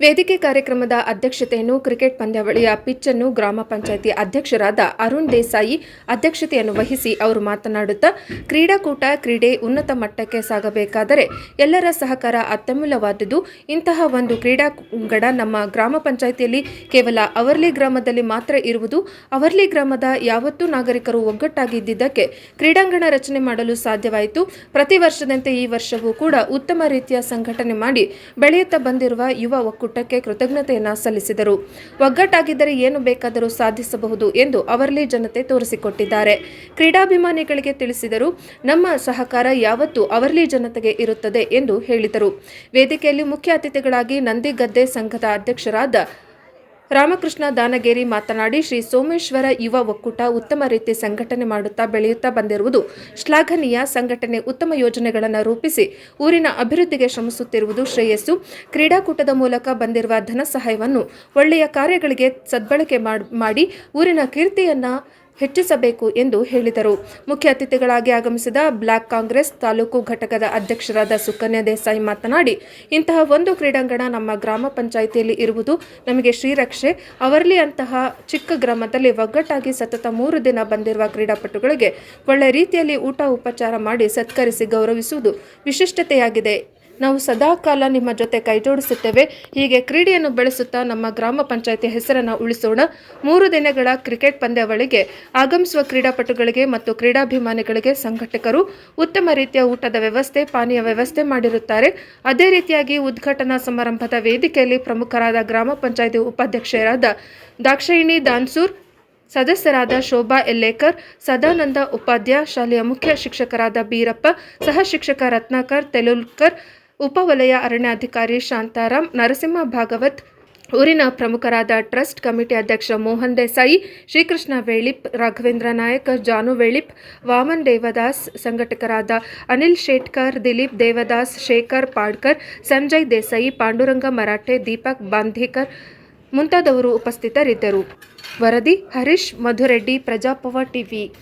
ವೇದಿಕೆ ಕಾರ್ಯಕ್ರಮದ ಅಧ್ಯಕ್ಷತೆಯನ್ನು ಕ್ರಿಕೆಟ್ ಪಂದ್ಯಾವಳಿಯ ಪಿಚ್ ಅನ್ನು ಗ್ರಾಮ ಪಂಚಾಯಿತಿ ಅಧ್ಯಕ್ಷರಾದ ಅರುಣ್ ದೇಸಾಯಿ ಅಧ್ಯಕ್ಷತೆಯನ್ನು ವಹಿಸಿ ಅವರು ಮಾತನಾಡುತ್ತಾ, ಕ್ರೀಡಾಕೂಟ ಕ್ರೀಡೆ ಉನ್ನತ ಮಟ್ಟಕ್ಕೆ ಸಾಗಬೇಕಾದರೆ ಎಲ್ಲರ ಸಹಕಾರ ಅತ್ಯಮೂಲ್ಯವಾದುದು. ಇಂತಹ ಒಂದು ಕ್ರೀಡಾಂಗಣ ನಮ್ಮ ಗ್ರಾಮ ಪಂಚಾಯಿತಿಯಲ್ಲಿ ಕೇವಲ ಅವರ್ಲಿ ಗ್ರಾಮದಲ್ಲಿ ಮಾತ್ರ ಇರುವುದು. ಅವರ್ಲಿ ಗ್ರಾಮದ ಯಾವತ್ತೂ ನಾಗರಿಕರು ಒಗ್ಗಟ್ಟಾಗಿದ್ದಕ್ಕೆ ಕ್ರೀಡಾಂಗಣ ರಚನೆ ಮಾಡಲು ಸಾಧ್ಯವಾಯಿತು. ಪ್ರತಿ ವರ್ಷದಂತೆ ಈ ವರ್ಷವೂ ಕೂಡ ಉತ್ತಮ ರೀತಿಯ ಸಂಘಟನೆ ಮಾಡಿ ಬೆಳೆಯುತ್ತಾ ಬಂದಿರುವ ಯುವ ಒಕ್ಕೂಟಕ್ಕೆ ಕೃತಜ್ಞತೆಯನ್ನು ಸಲ್ಲಿಸಿದರು. ಒಗ್ಗಟ್ಟಾಗಿದ್ದರೆ ಏನು ಬೇಕಾದರೂ ಸಾಧಿಸಬಹುದು ಎಂದು ಅವರಲ್ಲಿ ಜನತೆ ತೋರಿಸಿಕೊಟ್ಟಿದ್ದಾರೆ. ಕ್ರೀಡಾಭಿಮಾನಿಗಳಿಗೆ ತಿಳಿಸಿದರು ನಮ್ಮ ಸಹಕಾರ ಯಾವತ್ತೂ ಅವರ್ಲಿ ಜನತೆಗೆ ಇರುತ್ತದೆ ಎಂದು ಹೇಳಿದರು. ವೇದಿಕೆಯಲ್ಲಿ ಮುಖ್ಯ ಅತಿಥಿಗಳಾಗಿ ನಂದಿಗದ್ದೆ ಸಂಘದ ಅಧ್ಯಕ್ಷರಾದ ರಾಮಕೃಷ್ಣ ದಾನಗೇರಿ ಮಾತನಾಡಿ, ಶ್ರೀ ಸೋಮೇಶ್ವರ ಯುವ ಒಕ್ಕೂಟ ಉತ್ತಮ ರೀತಿ ಸಂಘಟನೆ ಮಾಡುತ್ತಾ ಬೆಳೆಯುತ್ತಾ ಬಂದಿರುವುದು ಶ್ಲಾಘನೀಯ. ಸಂಘಟನೆ ಉತ್ತಮ ಯೋಜನೆಗಳನ್ನು ರೂಪಿಸಿ ಊರಿನ ಅಭಿವೃದ್ಧಿಗೆ ಶ್ರಮಿಸುತ್ತಿರುವುದು ಶ್ರೇಯಸ್ಸು. ಕ್ರೀಡಾಕೂಟದ ಮೂಲಕ ಬಂದಿರುವ ಧನ ಸಹಾಯವನ್ನು ಒಳ್ಳೆಯ ಕಾರ್ಯಗಳಿಗೆ ಸದ್ಬಳಕೆ ಮಾಡ್- ಊರಿನ ಕೀರ್ತಿಯನ್ನ ಹೆಚ್ಚಿಸಬೇಕು ಎಂದು ಹೇಳಿದರು. ಮುಖ್ಯ ಅತಿಥಿಗಳಾಗಿ ಆಗಮಿಸಿದ ಬ್ಲಾಕ್ ಕಾಂಗ್ರೆಸ್ ತಾಲೂಕು ಘಟಕದ ಅಧ್ಯಕ್ಷರಾದ ಸುಕನ್ಯಾ ದೇಸಾಯಿ ಮಾತನಾಡಿ, ಇಂತಹ ಒಂದು ಕ್ರೀಡಾಂಗಣ ನಮ್ಮ ಗ್ರಾಮ ಪಂಚಾಯಿತಿಯಲ್ಲಿ ಇರುವುದು ನಮಗೆ ಶ್ರೀರಕ್ಷೆ. ಅವರಲ್ಲಿ ಅಂತಹ ಚಿಕ್ಕ ಗ್ರಾಮದಲ್ಲಿ ಒಗ್ಗಟ್ಟಾಗಿ ಸತತ ಮೂರು ದಿನ ಬಂದಿರುವ ಕ್ರೀಡಾಪಟುಗಳಿಗೆ ಒಳ್ಳೆ ರೀತಿಯಲ್ಲಿ ಊಟ, ಉಪಚಾರ ಮಾಡಿ ಸತ್ಕರಿಸಿ ಗೌರವಿಸುವುದು ವಿಶಿಷ್ಟತೆಯಾಗಿದೆ. ನಾವು ಸದಾಕಾಲ ನಿಮ್ಮ ಜೊತೆ ಕೈಜೋಡಿಸುತ್ತೇವೆ. ಹೀಗೆ ಕ್ರೀಡೆಯನ್ನು ಬೆಳೆಸುತ್ತಾ ನಮ್ಮ ಗ್ರಾಮ ಪಂಚಾಯತಿ ಹೆಸರನ್ನು ಉಳಿಸೋಣ. ಮೂರು ದಿನಗಳ ಕ್ರಿಕೆಟ್ ಪಂದ್ಯಾವಳಿಗೆ ಆಗಮಿಸುವ ಕ್ರೀಡಾಪಟುಗಳಿಗೆ ಮತ್ತು ಕ್ರೀಡಾಭಿಮಾನಿಗಳಿಗೆ ಸಂಘಟಕರು ಉತ್ತಮ ರೀತಿಯ ಊಟದ ವ್ಯವಸ್ಥೆ, ಪಾನೀಯ ವ್ಯವಸ್ಥೆ ಮಾಡಿರುತ್ತಾರೆ. ಅದೇ ರೀತಿಯಾಗಿ ಉದ್ಘಾಟನಾ ಸಮಾರಂಭದ ವೇದಿಕೆಯಲ್ಲಿ ಪ್ರಮುಖರಾದ ಗ್ರಾಮ ಪಂಚಾಯತಿ ಉಪಾಧ್ಯಕ್ಷರಾದ ದಾಕ್ಷಾಯಿಣಿ ದಾನ್ಸೂರ್, ಸದಸ್ಯರಾದ ಶೋಭಾ ಎಲ್ಲೇಕರ್, ಸದಾನಂದ ಉಪಾಧ್ಯಾಯ, ಶಾಲೆಯ ಮುಖ್ಯ ಶಿಕ್ಷಕರಾದ ಬೀರಪ್ಪ, ಸಹ ಶಿಕ್ಷಕ ರತ್ನಾಕರ್, ತೆಲುಲ್ಕರ್ ಉಪವಲಯ ಅರಣ್ಯಾಧಿಕಾರಿ ಶಾಂತಾರಾಮ್ ನರಸಿಂಹ ಭಾಗವತ್, ಊರಿನ ಪ್ರಮುಖರಾದ ಟ್ರಸ್ಟ್ ಕಮಿಟಿ ಅಧ್ಯಕ್ಷ ಮೋಹನ್ ದೇಸಾಯಿ, ಶ್ರೀಕೃಷ್ಣ ವೇಳಿಪ್, ರಾಘವೇಂದ್ರ ನಾಯಕ್, ಜಾನು ವೇಳಿಪ್, ವಾಮನ್ ದೇವದಾಸ್ ಸಂಘಟಕರಾದ ಅನಿಲ್ ಶೇಟ್ಕರ್, ದಿಲೀಪ್ ದೇವದಾಸ್, ಶೇಖರ್ ಪಾಡ್ಕರ್, ಸಂಜಯ್ ದೇಸಾಯಿ, ಪಾಂಡುರಂಗ ಮರಾಠೆ, ದೀಪಕ್ ಬಾಂಧೇಕರ್ ಮುಂತಾದವರು ಉಪಸ್ಥಿತರಿದ್ದರು. ವರದಿ ಹರೀಶ್ ಮಧುರೆಡ್ಡಿ, ಪ್ರಜಾಪವ ಟಿವಿ.